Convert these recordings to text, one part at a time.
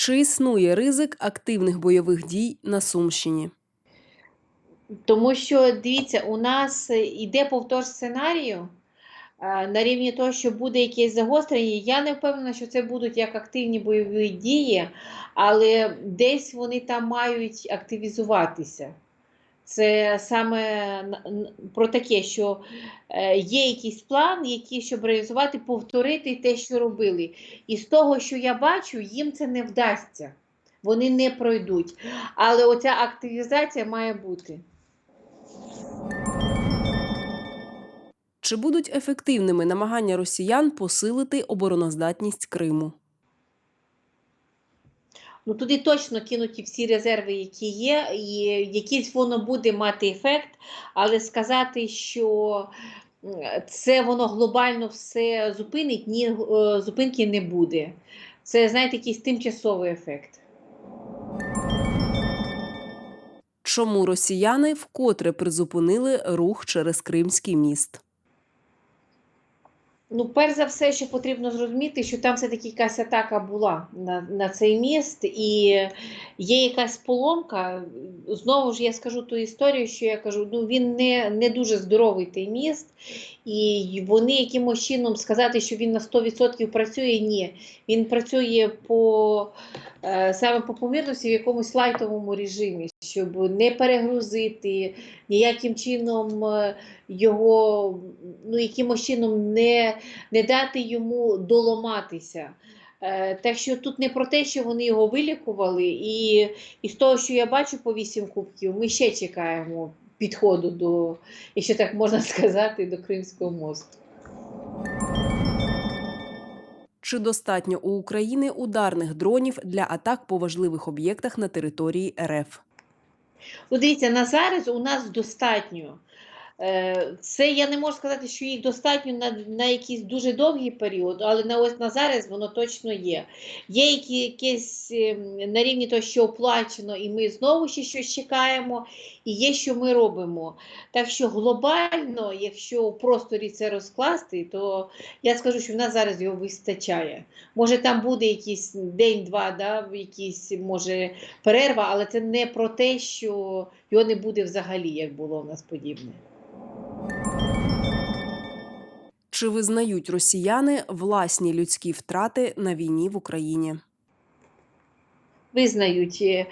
Чи існує ризик активних бойових дій на Сумщині? Тому що дивіться, у нас е, іде повтор сценарію е, на рівні того, що буде якесь загострення. Я не впевнена, що це будуть як активні бойові дії, але десь вони там мають активізуватися. Це саме про таке, що е, є якийсь план, який, щоб реалізувати, повторити те, що робили. І з того, що я бачу, їм це не вдасться. Вони не пройдуть. Але оця активізація має бути. Чи будуть ефективними намагання росіян посилити обороноздатність Криму? Ну туди точно кинуті всі резерви, які є, і якийсь воно буде мати ефект, але сказати, що це воно глобально все зупинить, ні, е, зупинки не буде. Це, знаєте, якийсь тимчасовий ефект. Чому росіяни вкотре призупинили рух через Кримський міст? Ну, перш за все, що потрібно зрозуміти, що там все-таки якась атака була на, на цей міст, і є якась поломка. Знову ж я скажу ту історію, що я кажу, ну він не, не дуже здоровий той міст, і вони якимось чином сказати, що він на 100% працює, ні. Він працює по е, саме по помірності в якомусь лайтовому режимі, щоб не перегрузити, ніяким чином е, його ну, якимось чином не, не дати йому доламатися. Е, так що тут не про те, що вони його вилікували, і, і з того, що я бачу по вісім кубків, ми ще чекаємо підходу до, якщо так можна сказати, до Кримського мосту. Чи достатньо у України ударних дронів для атак по важливих об'єктах на території РФ? Ну, дивіться, на зараз у нас достатньо. Е, Це я не можу сказати, що їх достатньо на, на якийсь дуже довгий період, але на ось на зараз воно точно є. Є які, якесь ем, на рівні того, що оплачено, і ми знову ще щось чекаємо, і є, що ми робимо. Так що глобально, якщо в просторі це розкласти, то я скажу, що в нас зараз його вистачає. Може, там буде якийсь день-два, да, якийсь може перерва, але це не про те, що його не буде взагалі, як було в нас подібне. Чи визнають росіяни власні людські втрати на війні в Україні? Визнають е,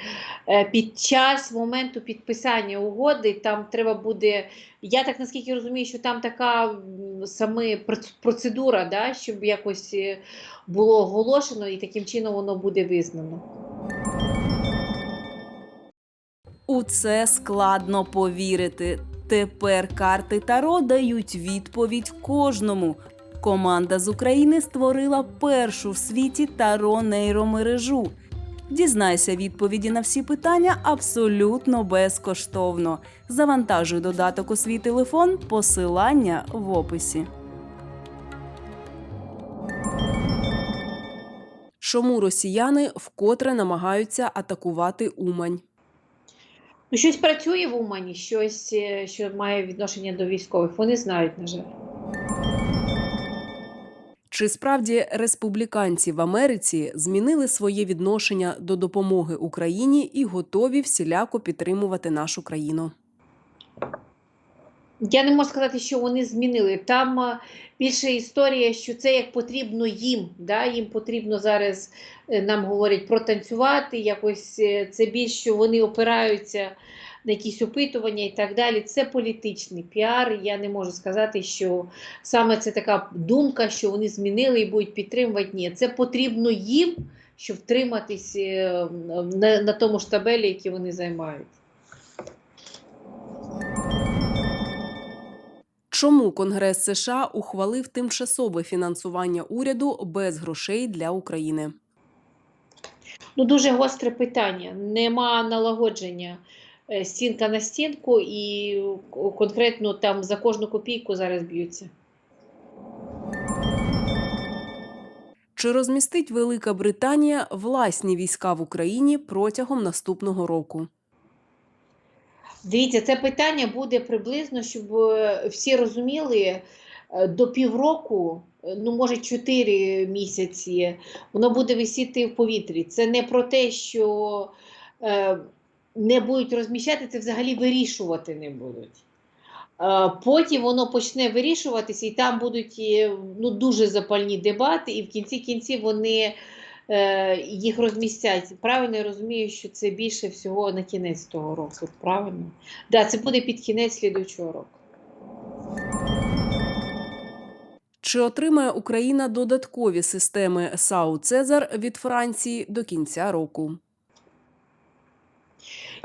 е, під час моменту підписання угоди, там треба буде. Я так наскільки розумію, що там така саме проц- процедура, да, щоб якось е, було оголошено, і таким чином воно буде визнано. У це складно повірити. Тепер карти Таро дають відповідь кожному. Команда з України створила першу в світі таро нейромережу. Дізнайся відповіді на всі питання абсолютно безкоштовно. Завантажуй додаток у свій телефон, посилання в описі. Чому росіяни вкотре намагаються атакувати Умань? Ну, щось працює в Умані, щось, е, що має відношення до військових. Вони знають, на жаль. Чи справді республіканці в Америці змінили своє відношення до допомоги Україні і готові всіляко підтримувати нашу країну? Я не можу сказати, що вони змінили. Там е, більше історія, що це як потрібно їм. Да? Їм потрібно зараз, е, нам говорять, протанцювати, якось е, це більш, що вони опираються на якісь опитування і так далі. Це політичний піар. Я не можу сказати, що саме це така думка, що вони змінили і будуть підтримувати. Ні, це потрібно їм, щоб втриматись на, на тому штабелі, який вони займають. Чому Конгрес США ухвалив тимчасове фінансування уряду без грошей для України? Ну, дуже гостре питання. Нема налагодження е, стінка на стінку, і конкретно там за кожну копійку зараз б'ються. Чи розмістить Велика Британія власні війська в Україні протягом наступного року? Дивіться, це питання буде приблизно, щоб е, всі розуміли, е, до півроку е, ну, може, 4 місяці, воно буде висіти в повітрі. Це не про те, що не будуть розміщати, це взагалі вирішувати не будуть. Потім воно почне вирішуватися, і там будуть ну, дуже запальні дебати, і в кінці кінців вони їх розмістять. Правильно я розумію, що це більше всього на кінець того року. Правильно? Да, це буде під кінець слідуючого року. Чи отримає Україна додаткові системи САУ Цезар від Франції до кінця року?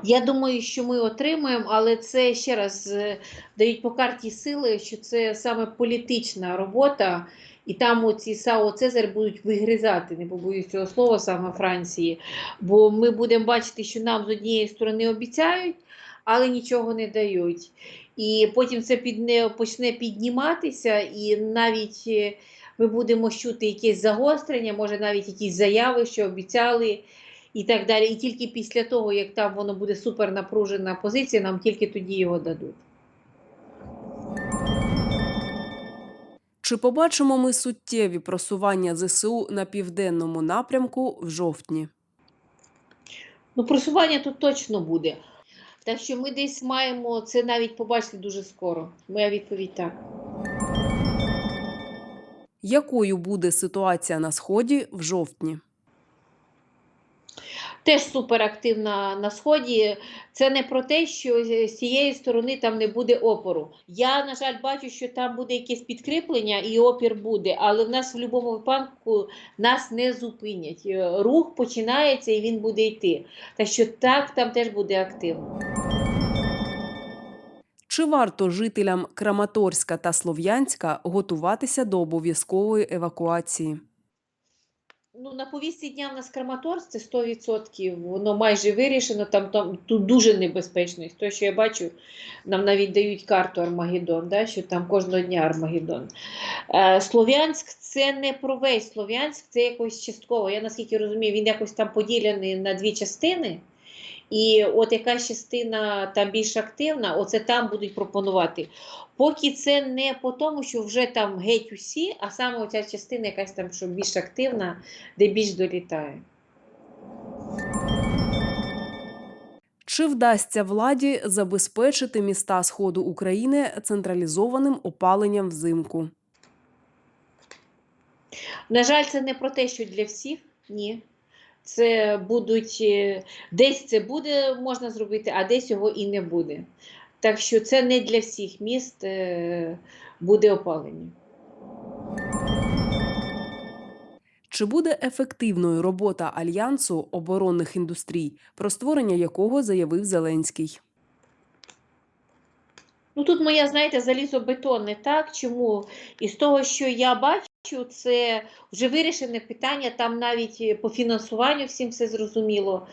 Я думаю, що ми отримаємо, але це ще раз е, дають по карті сили, що це саме політична робота, і там оці САО Цезар будуть вигризати, не побоюсь цього слова, саме Франції. Бо ми будемо бачити, що нам з однієї сторони обіцяють, але нічого не дають. І потім це підне, почне підніматися, і навіть е, ми будемо чути якесь загострення, може навіть якісь заяви, що обіцяли і так далі. І тільки після того, як там воно буде супернапружена позиція, нам тільки тоді його дадуть. Чи побачимо ми суттєві просування ЗСУ на південному напрямку в жовтні? Ну, просування тут точно буде. Так що ми десь маємо це навіть побачити дуже скоро. Моя відповідь так. Якою буде ситуація на сході в жовтні? Теж суперактивна на сході. Це не про те, що з цієї сторони там не буде опору. Я, на жаль, бачу, що там буде якесь підкріплення і опір буде, але в нас в будь-якому випадку нас не зупинять. Е, Рух починається і він буде йти. Так що так, там теж буде активно. Чи варто жителям Краматорська та Слов'янська готуватися до обов'язкової евакуації? Ну, на повісті дня в нас Краматорськ, це 100%, воно майже вирішено, там, там тут дуже небезпечно. Те, що я бачу, нам навіть дають карту Армагеддон, да, що там кожного дня Армагеддон. Е, Слов'янськ це не про весь Слов'янськ, це якось частково. Я наскільки розумію, він якось там поділений на дві частини. І от якась частина там більш активна, оце там будуть пропонувати. Поки це не по тому, що вже там геть усі, а саме оця частина якась там, що більш активна, де більш долітає. Чи вдасться владі забезпечити міста Сходу України централізованим опаленням взимку? На жаль, це не про те, що для всіх, ні. Це будуть е, десь це буде можна зробити, а десь його і не буде. Так що це не для всіх міст е, буде опалення. Чи буде ефективною робота альянсу оборонних індустрій, про створення якого заявив Зеленський? Ну тут моя, знаєте, залізобетон не так. Чому? Із того, що я бачу, це вже вирішене питання, там навіть е, по фінансуванню всім все зрозуміло.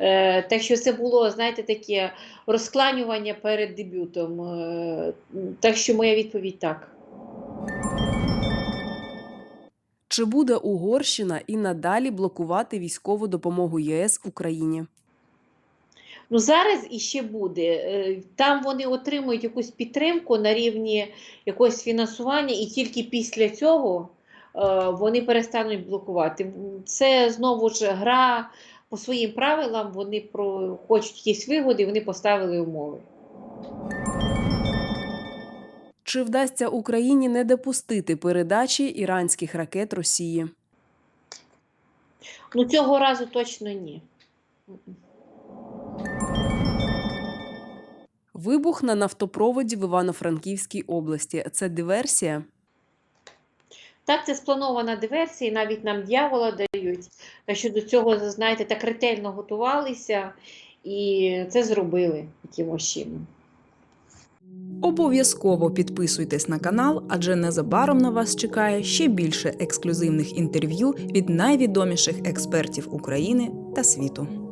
Е, так що це було, знаєте, таке розкланювання перед дебютом. Е, так що моя відповідь так. Чи буде Угорщина і надалі блокувати військову допомогу ЄС Україні? Ну зараз іще буде. Е, Там вони отримують якусь підтримку на рівні якогось фінансування, і тільки після цього вони перестануть блокувати. Це знову ж гра по своїм правилам. Вони про хочуть якісь вигоди, вони поставили умови. Чи вдасться Україні не допустити передачі іранських ракет Росії? Ну цього разу точно ні. Вибух на нафтопроводі в Івано-Франківській області це диверсія? Так, це спланована диверсія, навіть нам дьявола дають. Що до цього, знаєте, так ретельно готувалися і це зробили якимось чином. Обов'язково підписуйтесь на канал, адже незабаром на вас чекає ще більше ексклюзивних інтерв'ю від найвідоміших експертів України та світу.